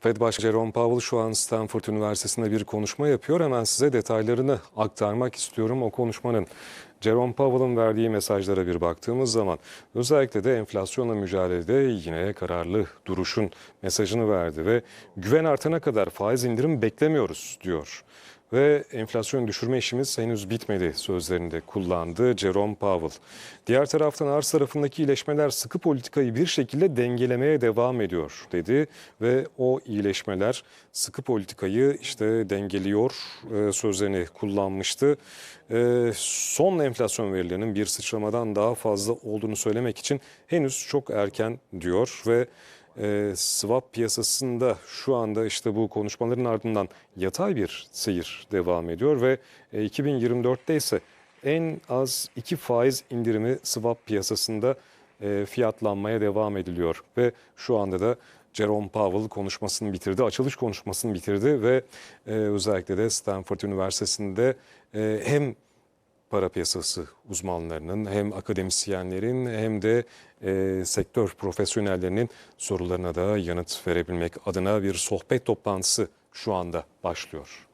Fed Başkanı Jerome Powell şu an Stanford Üniversitesi'nde bir konuşma yapıyor. Hemen size detaylarını aktarmak istiyorum o konuşmanın. Jerome Powell'ın verdiği mesajlara bir baktığımız zaman özellikle de enflasyonla mücadelede yine kararlı duruşun mesajını verdi ve güven artana kadar faiz indirim beklemiyoruz diyor. Ve enflasyon düşürme işimiz henüz bitmedi sözlerinde kullandı Jerome Powell. Diğer taraftan arz tarafındaki iyileşmeler sıkı politikayı bir şekilde dengelemeye devam ediyor dedi. Ve o iyileşmeler sıkı politikayı işte dengeliyor e, sözlerini kullanmıştı. E, son enflasyon verilerinin bir sıçramadan daha fazla olduğunu söylemek için henüz çok erken diyor ve e, swap piyasasında şu anda işte bu konuşmaların ardından yatay bir seyir devam ediyor ve e, 2024'te ise en az iki faiz indirimi swap piyasasında e, fiyatlanmaya devam ediliyor. Ve şu anda da Jerome Powell konuşmasını bitirdi, açılış konuşmasını bitirdi ve e, özellikle de Stanford Üniversitesi'nde e, hem para piyasası uzmanlarının hem akademisyenlerin hem de e, sektör profesyonellerinin sorularına da yanıt verebilmek adına bir sohbet toplantısı şu anda başlıyor.